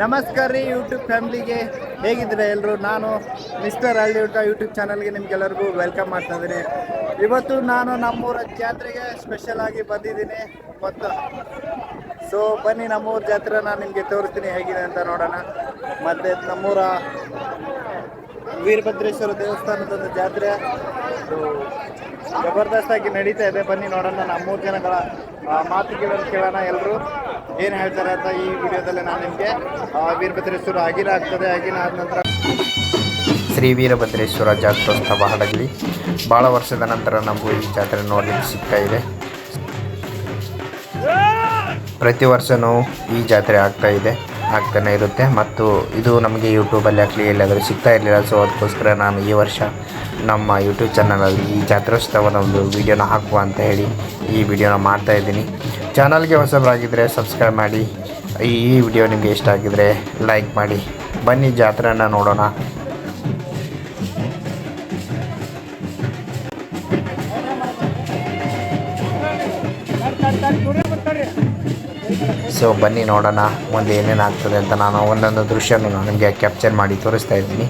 ನಮಸ್ಕಾರ ರೀ ಯೂಟ್ಯೂಬ್ ಫ್ಯಾಮಿಲಿಗೆ. ಹೇಗಿದ್ದೀರಾ ಎಲ್ಲರೂ ನಾನು ಮಿಸ್ಟರ್ ಹಳ್ಳಿ ಊಟ ಯೂಟ್ಯೂಬ್ ಚಾನಲ್ಗೆ ನಿಮ್ಗೆಲ್ಲರಿಗೂ ವೆಲ್ಕಮ್ ಮಾಡ್ತಾ ಇದ್ದೀನಿ. ಇವತ್ತು ನಾನು ನಮ್ಮೂರ ಜಾತ್ರೆಗೆ ಸ್ಪೆಷಲ್ ಆಗಿ ಬಂದಿದ್ದೀನಿ. ಮತ್ತು ಸೊ ಬನ್ನಿ ನಮ್ಮೂರ ಜಾತ್ರೆ ನಾನು ನಿಮಗೆ ತೋರಿಸ್ತೀನಿ ಹೇಗಿದೆ ಅಂತ ನೋಡೋಣ. ಮತ್ತು ನಮ್ಮೂರ ವೀರಭದ್ರೇಶ್ವರ ದೇವಸ್ಥಾನದ ಒಂದು ಜಾತ್ರೆ. ಜಬರ್ದಸ್ತಾಗಿ ನಡೀತಾ ಇದೆ. ಬನ್ನಿ ನೋಡೋಣ ನಮ್ಮೂರು ಜನಗಳ ಆ, ಕೇಳೋದು ಕೇಳೋಣ ಎಲ್ಲರೂ ಏನು ಹೇಳ್ತಾರೆ ಅಂತ ಈ ವಿಡಿಯೋದಲ್ಲಿ ನಾನು ನಿಮಗೆ ವೀರಭದ್ರೇಶ್ವರ ಆಗಿನ ಆಗ್ತದೆ ಆಗಿನ ಆದ ನಂತರ ಶ್ರೀ ವೀರಭದ್ರೇಶ್ವರ ಜಾತ್ರೋತ್ಸವ ಹಡಗಲಿ. ಭಾಳ ವರ್ಷದ ನಂತರ ನಮಗೂ ಈ ಜಾತ್ರೆ ನೋಡಲಿಕ್ಕೆ ಸಿಗ್ತಾ ಇದೆ. ಪ್ರತಿ ವರ್ಷವೂ ಈ ಜಾತ್ರೆ ಆಗ್ತಾ ಇದೆ ಆಗ್ತಾನೆ ಇರುತ್ತೆ. ಮತ್ತು ಇದು ನಮಗೆ ಯೂಟ್ಯೂಬಲ್ಲಿ ಆಗಲಿ ಎಲ್ಲಾದರೂ ಸಿಗ್ತಾ ಇರಲಿಲ್ಲ. ಸೊ ಅದಕ್ಕೋಸ್ಕರ ನಾನು ಈ ವರ್ಷ ನಮ್ಮ ಯೂಟ್ಯೂಬ್ ಚಾನಲಲ್ಲಿ ಈ ಜಾತ್ರೋತ್ಸವದ ಒಂದು ವಿಡಿಯೋನ ಹಾಕುವ ಅಂತ ಹೇಳಿ ಈ ವಿಡಿಯೋನ ಮಾಡ್ತಾ ಇದ್ದೀನಿ. ಚಾನಲ್ಗೆ ಹೊಸಬರಾಗಿದ್ದರೆ ಸಬ್ಸ್ಕ್ರೈಬ್ ಮಾಡಿ. ಈ ವಿಡಿಯೋ ನಿಮಗೆ ಇಷ್ಟ ಆಗಿದರೆ ಲೈಕ್ ಮಾಡಿ. ಬನ್ನಿ ಜಾತ್ರೆಯನ್ನು ನೋಡೋಣ. ಸೊ ಬನ್ನಿ ನೋಡೋಣ. ಮುಂದೆ ಏನೇನು ಆಗ್ತದೆ ಅಂತ ನಾನು ಒಂದೊಂದು ದೃಶ್ಯನೂ ನಿಮಗೆ ಕ್ಯಾಪ್ಚರ್ ಮಾಡಿ ತೋರಿಸ್ತಾ ಇದ್ದೀನಿ.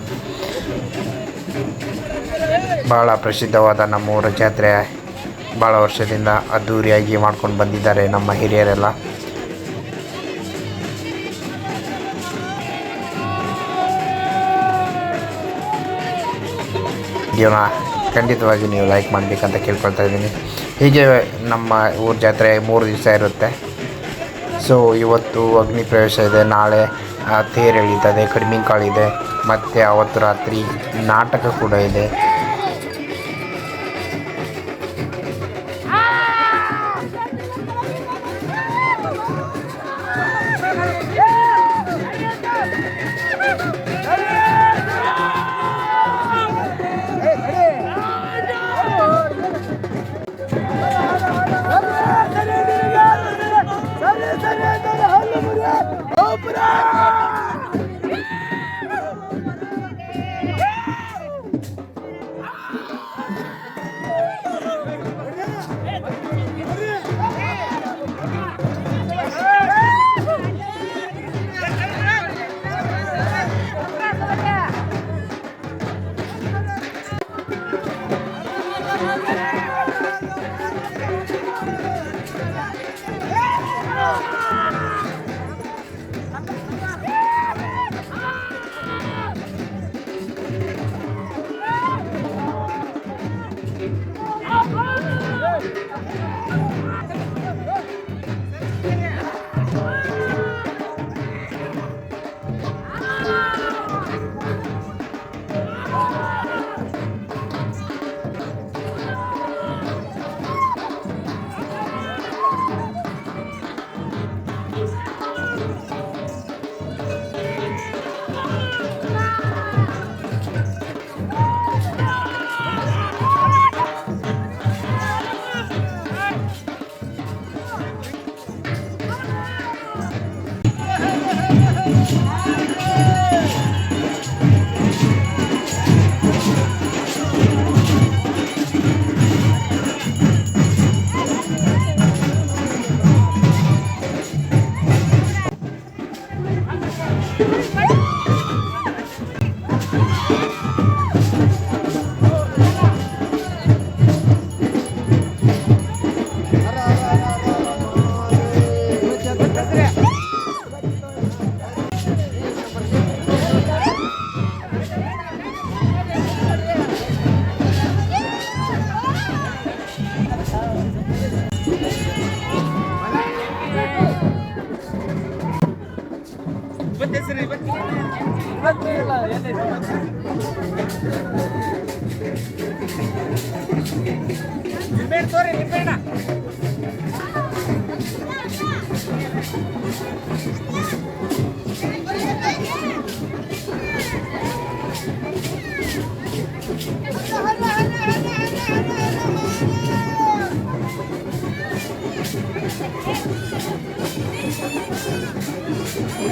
ಭಾಳ ಪ್ರಸಿದ್ಧವಾದ ನಮ್ಮೂರ ಜಾತ್ರೆ ಭಾಳ ವರ್ಷದಿಂದ ಅದ್ಧೂರಿಯಾಗಿ ಮಾಡ್ಕೊಂಡು ಬಂದಿದ್ದಾರೆ ನಮ್ಮ ಹಿರಿಯರೆಲ್ಲ. ವಿಡಿಯೋನ ಖಂಡಿತವಾಗಿ ನೀವು ಲೈಕ್ ಮಾಡಬೇಕಂತ ಕೇಳ್ಕೊಳ್ತಾ ಇದ್ದೀನಿ. ಹೀಗೆ ನಮ್ಮ ಊರ ಜಾತ್ರೆ ಮೂರು ದಿವಸ ಇರುತ್ತೆ. ಸೊ ಇವತ್ತು ಅಗ್ನಿ ಪ್ರವೇಶ ಇದೆ. ನಾಳೆ ತೇರೆಳಿತದೆ ಕಡಿಮೆ ಕಾಳಿದೆ ಮತ್ತು ಅವತ್ತು ರಾತ್ರಿ ನಾಟಕ ಕೂಡ ಇದೆ. ನಿಂಬೇಡ ತೋರಿ ನಿಂಬೇಡ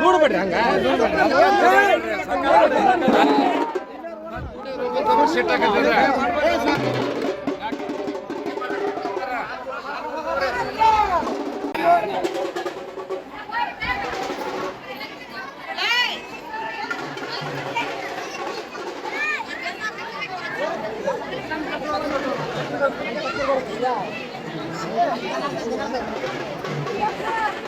ದೂಡು ಬಿಡ್ರಿ ಹಂಗ ಸೆಟ್ Yeah.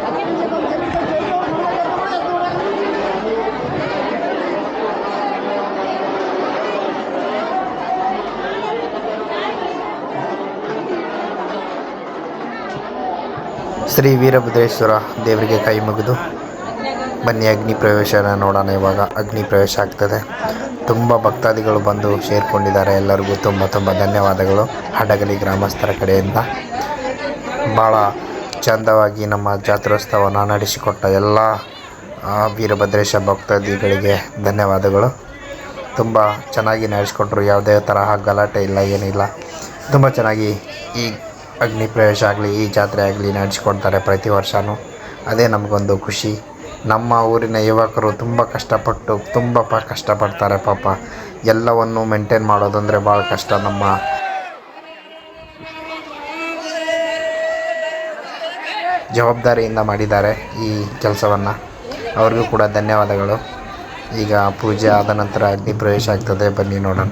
ಶ್ರೀ ವೀರಭದ್ರೇಶ್ವರ ದೇವರಿಗೆ ಕೈ ಮುಗಿದು ಬನ್ನಿ ಅಗ್ನಿ ಪ್ರವೇಶನ ನೋಡೋಣ ಇವಾಗ. ಅಗ್ನಿ ಪ್ರವೇಶ ಆಗ್ತದೆ. ತುಂಬ ಭಕ್ತಾದಿಗಳು ಬಂದು ಸೇರಿಕೊಂಡಿದ್ದಾರೆ. ಎಲ್ಲರಿಗೂ ತುಂಬ ತುಂಬ ಧನ್ಯವಾದಗಳು. ಹಡಗಲಿ ಗ್ರಾಮಸ್ಥರ ಕಡೆಯಿಂದ. ಭಾಳ ಚಂದವಾಗಿ ನಮ್ಮ ಜಾತ್ರೋತ್ಸವನ ನಡೆಸಿಕೊಟ್ಟ ಎಲ್ಲ ವೀರಭದ್ರೇಶ ಭಕ್ತಾದಿಗಳಿಗೆ ಧನ್ಯವಾದಗಳು. ತುಂಬ ಚೆನ್ನಾಗಿ ನಡೆಸಿಕೊಟ್ರು. ಯಾವುದೇ ತರಹ ಗಲಾಟೆ ಇಲ್ಲ, ಏನಿಲ್ಲ. ತುಂಬ ಚೆನ್ನಾಗಿ ಈ ಅಗ್ನಿ ಪ್ರವೇಶ ಆಗಲಿ, ಈ ಜಾತ್ರೆ ಆಗಲಿ ನಡೆಸ್ಕೊಡ್ತಾರೆ ಪ್ರತಿ ವರ್ಷವೂ ಅದೇ ನಮಗೊಂದು ಖುಷಿ. ನಮ್ಮ ಊರಿನ ಯುವಕರು ತುಂಬ ಕಷ್ಟಪಟ್ಟು, ತುಂಬ ಪ ಕಷ್ಟಪಡ್ತಾರೆ ಪಾಪ. ಎಲ್ಲವನ್ನು ಮೇಂಟೈನ್ ಮಾಡೋದಂದರೆ ಭಾಳ ಕಷ್ಟ ನಮ್ಮ ಜವಾಬ್ದಾರಿಯಿಂದ ಮಾಡಿದ್ದಾರೆ ಈ ಕೆಲಸವನ್ನು. ಅವ್ರಿಗೂ ಕೂಡ ಧನ್ಯವಾದಗಳು. ಈಗ ಪೂಜೆ ಆದ ನಂತರ ಅಗ್ನಿ ಪ್ರವೇಶ ಆಗ್ತದೆ. ಬನ್ನಿ ನೋಡೋಣ.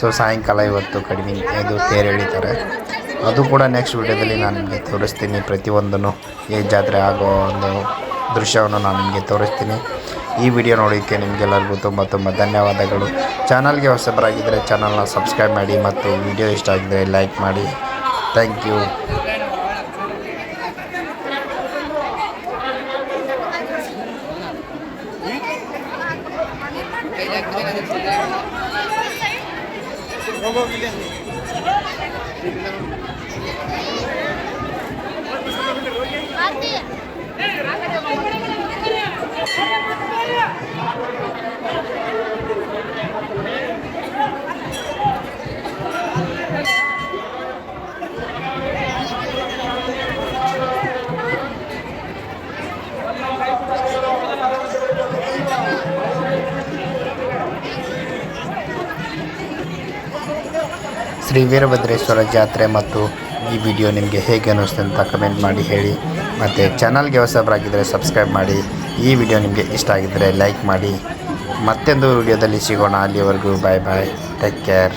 ಸೊ ಸಾಯಂಕಾಲ ಇವತ್ತು ಕಡಿಮೆ ಇದು ತೇರು ಎಳಿತಾರೆ. ಅದು ಕೂಡ ನೆಕ್ಸ್ಟ್ ವಿಡಿಯೋದಲ್ಲಿ ನಾನು ನಿಮಗೆ ತೋರಿಸ್ತೀನಿ. ಪ್ರತಿಯೊಂದನ್ನು ಈ ಜಾತ್ರೆ ಆಗೋ ಒಂದು ದೃಶ್ಯವನ್ನು ನಾನು ನಿಮಗೆ ತೋರಿಸ್ತೀನಿ. ಈ ವಿಡಿಯೋ ನೋಡೋಕ್ಕೆ ನಿಮಗೆಲ್ಲರಿಗೂ ತುಂಬ ತುಂಬ ಧನ್ಯವಾದಗಳು. ಚಾನಲ್ಗೆ ಹೊಸಬರಾಗಿದ್ದರೆ ಚಾನಲ್ನ ಸಬ್ಸ್ಕ್ರೈಬ್ ಮಾಡಿ ಮತ್ತು ವಿಡಿಯೋ ಇಷ್ಟ ಆಗಿದ್ದರೆ ಲೈಕ್ ಮಾಡಿ. Thank you. ಶ್ರೀ ವೀರಭದ್ರೇಶ್ವರ ಜಾತ್ರೆ ಮತ್ತು ಈ ವಿಡಿಯೋ ನಿಮಗೆ ಹೇಗೆ ಅನ್ನಿಸ್ತು ಅಂತ ಕಮೆಂಟ್ ಮಾಡಿ ಹೇಳಿ. ಮತ್ತು ಚಾನಲ್ಗೆ ಹೊಸಬರಾಗಿದ್ದರೆ ಸಬ್ಸ್ಕ್ರೈಬ್ ಮಾಡಿ. ಈ ವಿಡಿಯೋ ನಿಮಗೆ ಇಷ್ಟ ಆಗಿದ್ದರೆ ಲೈಕ್ ಮಾಡಿ ಮತ್ತೊಂದು ವಿಡಿಯೋದಲ್ಲಿ ಸಿಗೋಣ. ಅಲ್ಲಿವರೆಗೂ ಬಾಯ್ ಬಾಯ್ ಟೇಕ್ ಕೇರ್